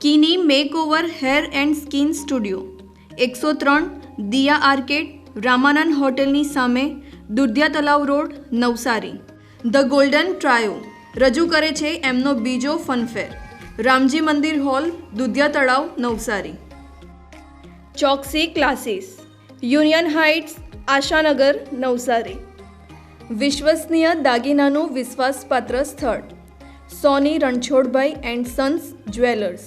કિની makeover hair and skin studio, એકસો ત્રણ, Diya arcade, Ramanand હોટેલની સામે, Dudhiya Talav road, Navsari. The golden trio, રજૂ કરે છે એમનો બીજો fun fair. Ramji Mandir hall, Dudhiya Talav, Navsari. Choksi classes, union heights, Ashanagar, Navsari. વિશ્વસનીય દાગીનાનું વિશ્વાસપાત્ર સ્થળ, Soni Ranchhodbhai and sons jewellers.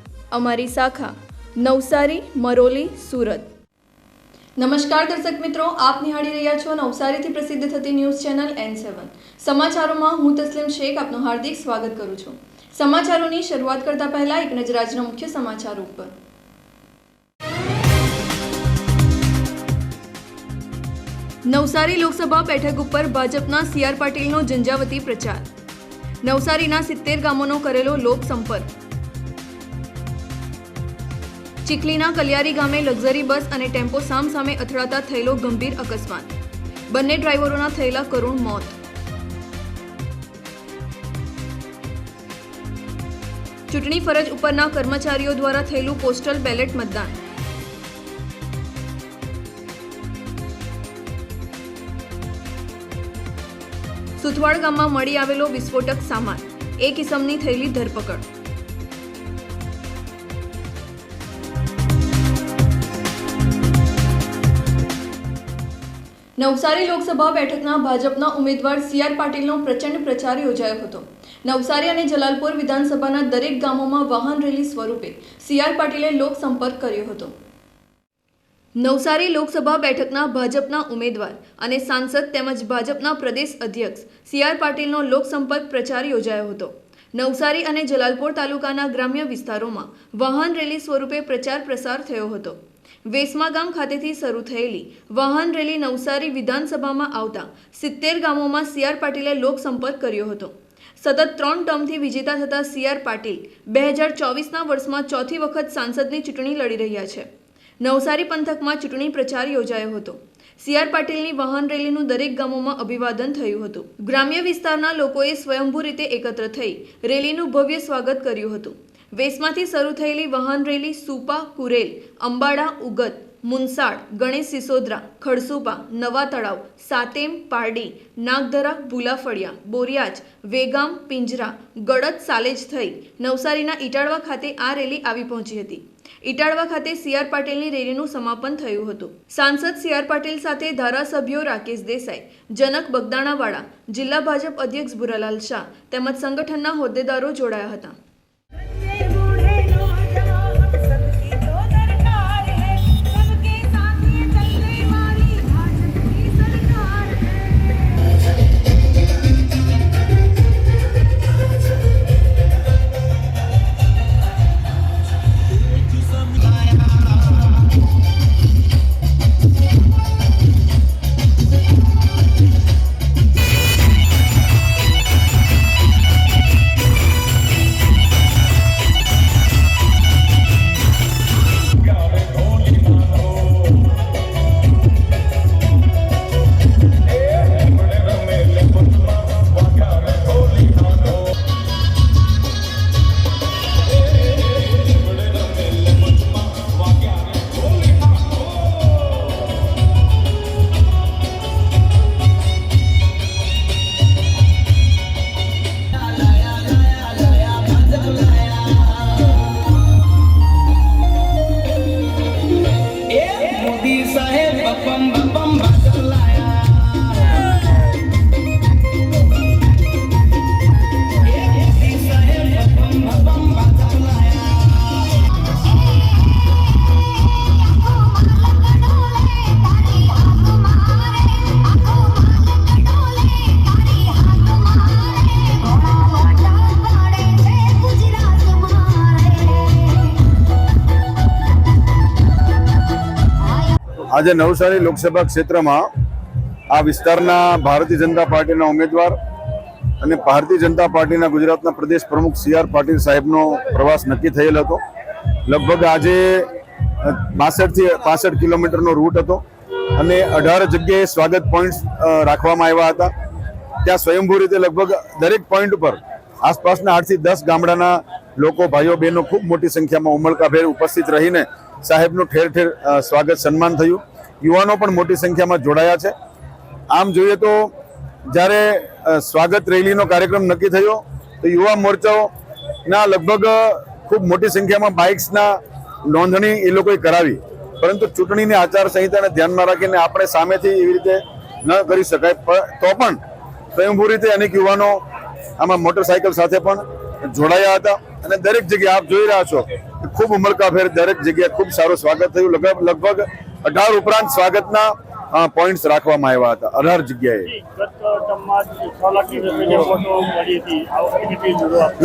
અમારી શાખા, નવસારી, મરોલી, સુરત. નમસ્કાર દર્શક મિત્રો, આપ નિહાળી રહ્યા છો નવસારીથી પ્રસિદ્ધ થતી ન્યૂઝ ચેનલ એન સેવન સમાચારોમાં હું તસ્લીમ શેખ, આપનું હાર્દિક સ્વાગત કરું છું. સમાચારોની શરૂઆત કરતા પહેલા એક નજર આજના મુખ્ય સમાચારો ઉપર. નવસારી લોકસભા બેઠક ઉપર ભાજપના સી આર પાટીલનો ઝંઝાવતી પ્રચાર. નવસારીના સિત્તેર ગામોનો કરેલો લોકસંપર્ક ચીખલીના કલિયારી ગામે લક્ઝરી બસ અને ટેમ્પો સામસામે અથડાતા થયેલો ગંભીર અકસ્માત. બંને ડ્રાઈવરોના થયેલા કરુણ મોત. ચૂંટણી ફરજ ઉપરના કર્મચારીઓ દ્વારા થયેલું પોસ્ટલ બેલેટ મતદાન. સુથવાડ ગામમાં મળી આવેલો વિસ્ફોટક સામાન. એક ઇસમની થયેલી ધરપકડ. નવસારી લોકસભા બેઠકના ભાજપના ઉમેદવાર સી આર પાટીલનો પ્રચંડ પ્રચાર યોજાયો હતો. નવસારી અને જલાલપુર વિધાનસભાના દરેક ગામોમાં વાહન રેલી સ્વરૂપે સી આર પાટીલે લોકસંપર્ક કર્યો હતો. નવસારી લોકસભા બેઠકના ભાજપના ઉમેદવાર અને સાંસદ તેમજ ભાજપના પ્રદેશ અધ્યક્ષ સી આર પાટીલનો લોકસંપર્ક પ્રચાર યોજાયો હતો. નવસારી અને જલાલપોર તાલુકાના ગ્રામ્ય વિસ્તારોમાં વાહન રેલી સ્વરૂપે પ્રચાર પ્રસાર થયો હતો. વેસમા ગામ ખાતેથી શરૂ થયેલી વાહન રેલી નવસારી વિધાનસભામાં આવતા સિત્તેર ગામોમાં સી આર પાટીલે લોકસંપર્ક કર્યો હતો. સતત ત્રણ ટર્મથી વિજેતા થતા સી આર પાટીલ બે હજાર ચોવીસના વર્ષમાં ચોથી વખત સાંસદની ચૂંટણી લડી રહ્યા છે. નવસારી પંથકમાં ચૂંટણી પ્રચાર યોજાયો હતો. સી આર પાટીલની વાહન રેલીનું દરેક ગામોમાં અભિવાદન થયું હતું. ગ્રામ્ય વિસ્તારના લોકોએ સ્વયંભૂ રીતે એકત્ર થઈ રેલીનું ભવ્ય સ્વાગત કર્યું હતું. વેસમાંથી શરૂ થયેલી વાહન રેલી સુપા, કુરેલ, અંબાડા, ઉગત, મુનસાડ, ગણેશ સિસોદરા, ખડસુપા, નવા તળાવ, સાતેમ, પારડી, નાગધરા, ભૂલાફળિયા, બોરિયાજ, વેગામ, પિંજરા, ગડદ સાલેજ થઈ નવસારીના ઇટાળવા ખાતે આ રેલી આવી પહોંચી હતી. ઇટાળવા ખાતે સી આર પાટીલની રેલીનું સમાપન થયું હતું. સાંસદ સી આર પાટીલ સાથે ધારાસભ્યો રાકેશ દેસાઈ, જનક બગદાણાવાળા, જિલ્લા ભાજપ અધ્યક્ષ ભુરાલાલ શાહ તેમજ સંગઠનના હોદ્દેદારો જોડાયા હતા. આજે નવસારી લોકસભા ક્ષેત્રમાં આ વિસ્તારના ભારતીય જનતા પાર્ટીના ઉમેદવાર અને ભારતીય જનતા પાર્ટીના ગુજરાતના પ્રદેશ પ્રમુખ સી આર પાટીલ સાહેબનો પ્રવાસ નક્કી થયેલ હતો. લગભગ આજે બાસઠથી પાસઠ કિલોમીટરનો રૂટ હતો અને અઢાર જગ્યાએ સ્વાગત પોઈન્ટ રાખવામાં આવ્યા હતા. ત્યાં સ્વયંભૂ રીતે લગભગ દરેક પોઈન્ટ ઉપર આસપાસના આઠથી દસ ગામડાના લોકો, ભાઈઓ, બહેનો ખૂબ મોટી સંખ્યામાં ઉમળકાભેર ઉપસ્થિત રહીને સાહેબનું ઠેર ઠેર સ્વાગત સન્માન થયું. યુવાનો પણ મોટી સંખ્યામાં જોડાયા છે. આમ જોઈએ તો જ્યારે સ્વાગત રેલીનો કાર્યક્રમ નક્કી થયો, તો યુવા મોરચાઓના લગભગ ખૂબ મોટી સંખ્યામાં બાઇક્સના નોંધણી એ લોકોએ કરાવી. પરંતુ ચૂંટણીની આચારસંહિતાને ધ્યાનમાં રાખીને આપણે સામેથી એવી રીતે ન કરી શકાય. તો પણ સ્વયંભૂ રીતે અનેક યુવાનો આમાં મોટરસાયકલ સાથે પણ જોડાયા હતા. અને દરેક જગ્યાએ આપ જોઈ રહ્યા છો ખૂબ ઉમળકાભેર દરેક જગ્યાએ ખૂબ સારું સ્વાગત થયું. લગભગ લગભગ અઢાર ઉપરાંત સ્વાગતના પોઈન્ટ્સ રાખવામાં આવ્યા હતા. અઢાર જગ્યાએ.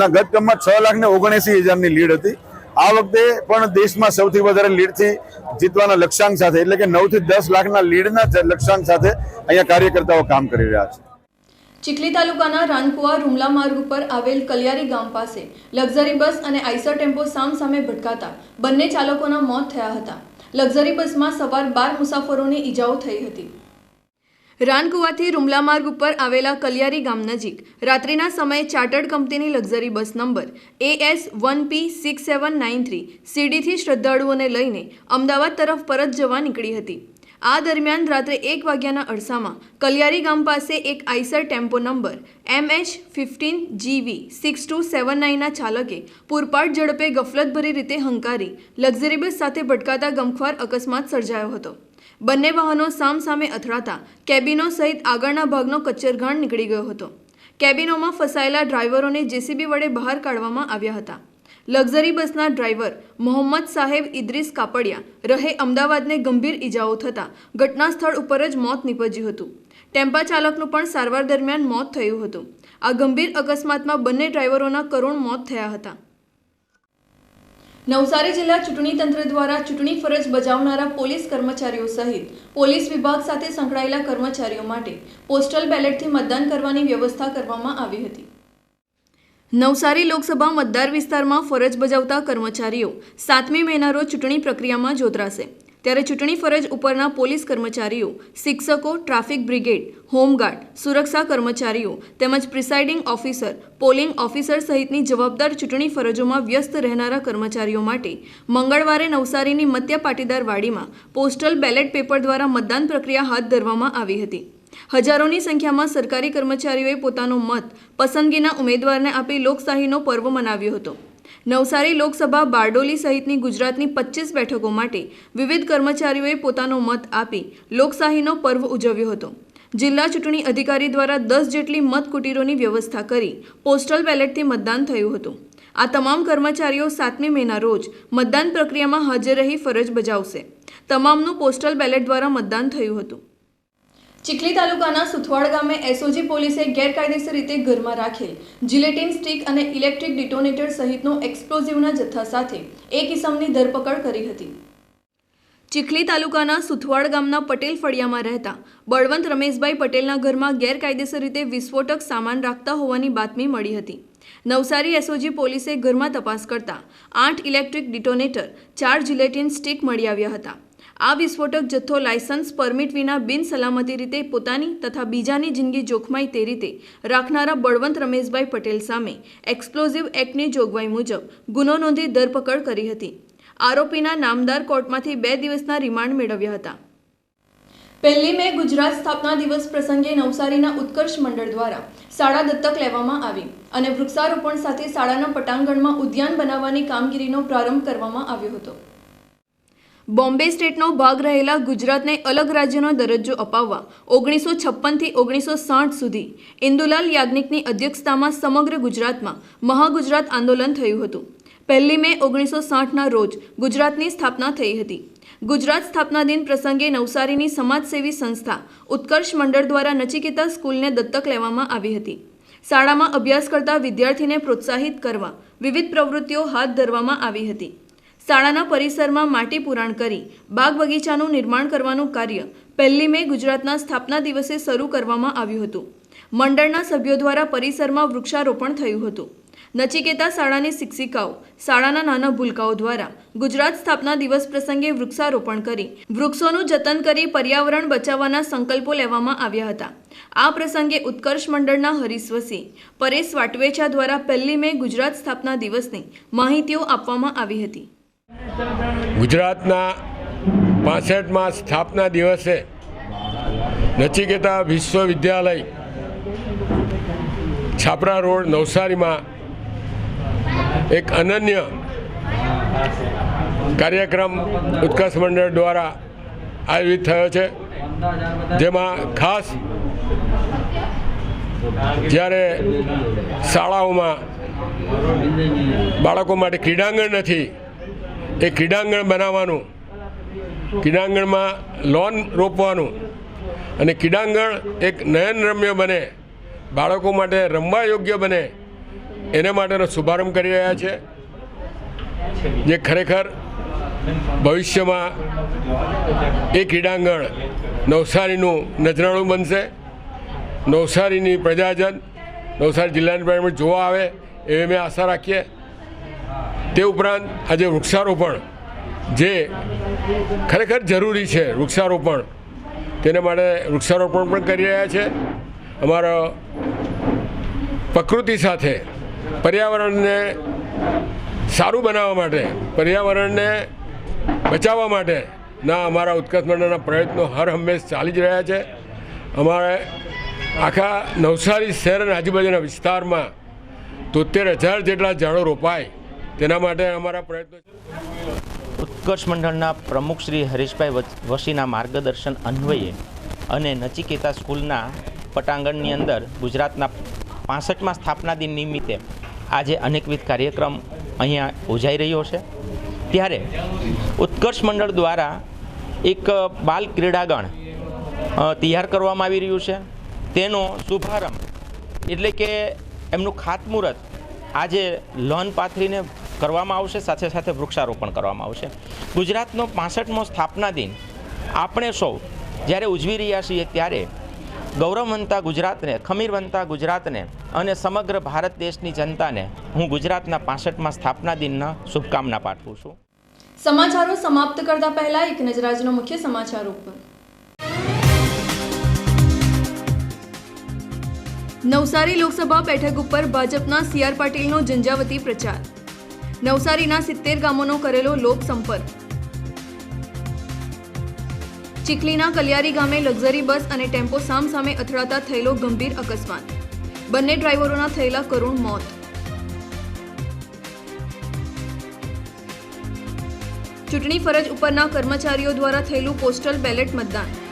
ના ગત ક્રમમાં છ લાખ ને ઓગણએસી હજારની લીડ હતી. આ વખતે પણ દેશમાં સૌથી વધારે લીડથી જીતવાના લક્ષ્યાંક સાથે એટલે કે નવથી દસ લાખના લીડના ના લક્ષ્યાંક સાથે અહીંયા કાર્યકર્તાઓ કામ કરી રહ્યા છે. ચીખલી તાલુકાના રાનકુવા રૂમલા માર્ગ ઉપર આવેલ કલિયારી ગામ પાસે લક્ઝરી બસ અને આઈસર ટેમ્પો સામસામે ભટકાતા બંને ચાલકોના મોત થયા હતા. લક્ઝરી બસમાં સવાર બાર મુસાફરોને ઈજાઓ થઈ હતી. રાનકુવાથી રૂમલા માર્ગ ઉપર આવેલા કલિયારી ગામ નજીક રાત્રિના સમયે ચાર્ટર્ડ કંપનીની luxury bus number AS one P six seven nine three સીડીથી શ્રદ્ધાળુઓને લઈને અમદાવાદ તરફ પરત જવા નીકળી હતી. આ દરમિયાન રાત્રે એક વાગ્યાના અરસામાં કલિયારી ગામ પાસે એક Eicher tempo number MH fifteen GV six two seven નાઇનના ચાલકે પૂરપાટ ઝડપે ગફલતભરી રીતે હંકારી લક્ઝરી બસ સાથે ભટકાતા ગમખ્વાર અકસ્માત સર્જાયો હતો. બંને વાહનો સામસામે અથડાતા કેબિનો સહિત આગળના ભાગનો કચ્ચરઘાણ નીકળી ગયો હતો. કેબિનોમાં ફસાયેલા ડ્રાઈવરોને જેસીબી વડે બહાર કાઢવામાં આવ્યા હતા. લક્ઝરી બસના ડ્રાઈવર મોહમ્મદ સાહેબ ઇદ્રીસ કાપડિયા રહે અમદાવાદને ગંભીર ઇજાઓ થતાં ઘટના સ્થળ ઉપર જ મોત નીપજ્યું હતું. ટેમ્પા ચાલકનું પણ સારવાર દરમિયાન મોત થયું હતું. આ ગંભીર અકસ્માતમાં બંને ડ્રાઈવરોના કરુણ મોત થયા હતા. નવસારી જિલ્લા ચૂંટણી તંત્ર દ્વારા ચૂંટણી ફરજ બજાવનારા પોલીસ કર્મચારીઓ સહિત પોલીસ વિભાગ સાથે સંકળાયેલા કર્મચારીઓ માટે પોસ્ટલ બેલેટથી મતદાન કરવાની વ્યવસ્થા કરવામાં આવી હતી. નવસારી લોકસભા મતદાર વિસ્તારમાં ફરજ બજાવતા કર્મચારીઓ સાતમી મેના રોજ ચૂંટણી પ્રક્રિયામાં જોતરાશે. ત્યારે ચૂંટણી ફરજ ઉપરના પોલીસ કર્મચારીઓ, શિક્ષકો, ટ્રાફિક બ્રિગેડ, હોમગાર્ડ, સુરક્ષા કર્મચારીઓ તેમજ પ્રિસાઇડિંગ ઓફિસર, પોલિંગ ઓફિસર સહિતની જવાબદાર ચૂંટણી ફરજોમાં વ્યસ્ત રહેનારા કર્મચારીઓ માટે મંગળવારે નવસારીની મત્ય પાટીદાર વાડીમાં પોસ્ટલ બેલેટ પેપર દ્વારા મતદાન પ્રક્રિયા હાથ ધરવામાં આવી હતી. હજારોની સંખ્યામાં સરકારી કર્મચારીઓએ પોતાનો મત પસંદગીના ઉમેદવારને આપી લોકશાહીનો પર્વ મનાવ્યો હતો. નવસારી લોકસભા બારડોલી સહિતની ગુજરાતની પચીસ બેઠકો માટે વિવિધ કર્મચારીઓએ પોતાનો મત આપી લોકશાહીનો પર્વ ઉજવ્યો હતો. જિલ્લા ચૂંટણી અધિકારી દ્વારા દસ જેટલી મત કુટીરોની વ્યવસ્થા કરી પોસ્ટલ બેલેટથી મતદાન થયું હતું. આ તમામ કર્મચારીઓ સાતમી મેના રોજ મતદાન પ્રક્રિયામાં હાજર રહી ફરજ બજાવશે. તમામનું પોસ્ટલ બેલેટ દ્વારા મતદાન થયું હતું. ચીખલી તાલુકાના સુથવાડ ગામે એસઓજી પોલીસે ગેરકાયદેસર રીતે ઘરમાં રાખેલ જિલેટિન સ્ટીક અને ઇલેક્ટ્રિક ડિટોનેટર સહિતનો એક્સપ્લોઝિવના જથ્થા સાથે એક ઇસમની ધરપકડ કરી હતી. ચીખલી તાલુકાના સુથવાડ ગામના પટેલ ફળિયામાં રહેતા બળવંત રમેશભાઈ પટેલના ઘરમાં ગેરકાયદેસર રીતે વિસ્ફોટક સામાન રાખતા હોવાની બાતમી મળી હતી. નવસારી એસઓજી પોલીસે ઘરમાં તપાસ કરતા આઠ ઇલેક્ટ્રિક ડિટોનેટર, ચાર જિલેટિન સ્ટીક મળી આવ્યા હતા. આ વિસ્ફોટક જથ્થો લાયસન્સ પરમિટ વિના બિન સલામતી રીતે પોતાની તથા બીજાની જિંદગી જોખમાય તે રીતે રાખનારા બળવંત રમેશભાઈ પટેલ સામે એક્સપ્લોઝિવ એક્ટની જોગવાઈ મુજબ ગુનો નોંધી ધરપકડ કરી હતી. આરોપીના નામદાર કોર્ટમાંથી બે દિવસના રિમાન્ડ મેળવ્યા હતા. પહેલી મે ગુજરાત સ્થાપના દિવસ પ્રસંગે નવસારીના ઉત્કર્ષ મંડળ દ્વારા શાળા દત્તક લેવામાં આવી અને વૃક્ષારોપણ સાથે શાળાના પટાંગણમાં ઉદ્યાન બનાવવાની કામગીરીનો પ્રારંભ કરવામાં આવ્યો હતો. બોમ્બે સ્ટેટનો ભાગ રહેલા ગુજરાતને અલગ રાજ્યનો દરજ્જો અપાવવા ઓગણીસો છપ્પનથી ઓગણીસો સાઠ સુધી ઇન્દુલાલ યાજ્ઞિકની અધ્યક્ષતામાં સમગ્ર ગુજરાતમાં મહાગુજરાત આંદોલન થયું હતું. પહેલી મે ઓગણીસો સાઠના રોજ ગુજરાતની સ્થાપના થઈ હતી. ગુજરાત સ્થાપના દિન પ્રસંગે નવસારીની સમાજસેવી સંસ્થા ઉત્કર્ષ મંડળ દ્વારા નચિકેતા સ્કૂલને દત્તક લેવામાં આવી હતી. શાળામાં અભ્યાસ કરતા વિદ્યાર્થીને પ્રોત્સાહિત કરવા વિવિધ પ્રવૃત્તિઓ હાથ ધરવામાં આવી હતી. શાળાના પરિસરમાં માટી પુરાણ કરી બાગ બગીચાનું નિર્માણ કરવાનું કાર્ય પહેલી મે ગુજરાતના સ્થાપના દિવસે શરૂ કરવામાં આવ્યું હતું. મંડળના સભ્યો દ્વારા પરિસરમાં વૃક્ષારોપણ થયું હતું. નચિકેતા શાળાની શિક્ષિકાઓ, શાળાના નાના ભૂલકાઓ દ્વારા ગુજરાત સ્થાપના દિવસ પ્રસંગે વૃક્ષારોપણ કરી વૃક્ષોનું જતન કરી પર્યાવરણ બચાવવાના સંકલ્પો લેવામાં આવ્યા હતા. આ પ્રસંગે ઉત્કર્ષ મંડળના હરીશ વસી, પરેશ વાટવેચા દ્વારા પહેલી મે ગુજરાત સ્થાપના દિવસની માહિતીઓ આપવામાં આવી હતી. ગુજરાતના પાસઠમાં સ્થાપના દિવસે નચિકેતા વિશ્વવિદ્યાલય છાપરા રોડ નવસારીમાં એક અનન્ય કાર્યક્રમ ઉત્કર્ષ મંડળ દ્વારા આયોજિત થયો છે. જેમાં ખાસ જ્યારે શાળાઓમાં બાળકો માટે ક્રીડાંગણ નથી એ ક્રીડાંગણ બનાવવાનું. ક્રીડાંગણમાં લોન રોપવાનું. અને ક્રીડાંગણ એક નયનરમ્ય બને. બાળકો માટે રમવા યોગ્ય બને. એને માટેનો શુભારંભ કરી રહ્યા છે. જે ખરેખર ભવિષ્યમાં એ ક્રીડાંગણ નવસારીનું નજરાણું બનશે. નવસારીની પ્રજાજન, નવસારી જિલ્લાની પ્રજાજન જોવા આવે, એવી અમે આશા રાખીએ. તે ઉપરાંત આજે વૃક્ષારોપણ જે ખરેખર જરૂરી છે વૃક્ષારોપણ, તેને માટે વૃક્ષારોપણ પણ કરી રહ્યા છે. અમારો પ્રકૃતિ સાથે પર્યાવરણને સારું બનાવવા માટે, પર્યાવરણને બચાવવા માટે ના અમારા ઉત્કર્ષ મંડળના પ્રયત્નો હર હંમેશ ચાલી જ રહ્યા છે. અમારે આખા નવસારી શહેર અને આજુબાજુના વિસ્તારમાં તોતેર હજાર જેટલા ઝાડો રોપાય તેના માટે અમારા પ્રયત્નો ઉત્કર્ષ મંડળના પ્રમુખ શ્રી હરીશભાઈ વસીના માર્ગદર્શન અન્વયે અને નચિકેતા સ્કૂલના પટાંગણની અંદર ગુજરાતના પાસઠમાં સ્થાપના દિન નિમિત્તે આજે અનેકવિધ કાર્યક્રમ અહીંયા યોજાઈ રહ્યો છે. ત્યારે ઉત્કર્ષ મંડળ દ્વારા એક બાલ ક્રીડાગણ તૈયાર કરવામાં આવી રહ્યું છે. તેનો શુભારંભ એટલે કે એમનું ખાતમુહૂર્ત આજે લોન પાથરીને કરવામાં આવશે, સાથે સાથે વૃક્ષારોપણ કરવામાં આવશે. ગુજરાતનો પાસઠમો સ્થાપના દિન આપણે સૌ જ્યારે ઉજવી રહ્યા છીએ ત્યારે ગૌરવવંતા ગુજરાતને, ખમીરવંતા ગુજરાતને અને સમગ્ર ભારત દેશની જનતાને હું ગુજરાતના પાસઠમાં સ્થાપના દિનના શુભકામના પાઠવું છું. સમાચારો સમાપ્ત કરતા પહેલા એક નજર આજનો મુખ્ય સમાચાર ઉપર. નવસારી લોકસભા બેઠક ઉપર ભાજપના સી આર પાટીલનો ઝંઝાવતી પ્રચાર. નવસારીના સિત્તેર ગામોનો કરેલો લોકસંપર્ક ચીખલીના કલિયારી ગામે લક્ઝરી બસ અને ટેમ્પો સામસામે અથડાતા થયેલો ગંભીર અકસ્માત. બંને ડ્રાઈવરોના થયેલા કરુણ મોત. ચૂંટણી ફરજ ઉપરના કર્મચારીઓ દ્વારા થયેલું પોસ્ટલ બેલેટ મતદાન.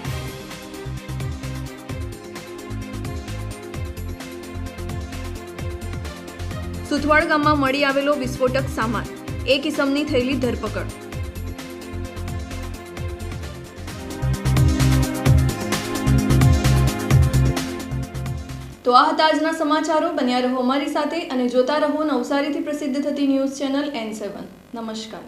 સુથવાડ ગામમાં મળી આવેલો વિસ્ફોટક સામાન એક ઇસમની થયેલી ધરપકડ. તો આ હતા આજના સમાચારો. બન્યા રહો અમારી સાથે અને જોતા રહો નવસારીથી પ્રસિદ્ધ થતી ન્યૂઝ ચેનલ એન સેવન. નમસ્કાર.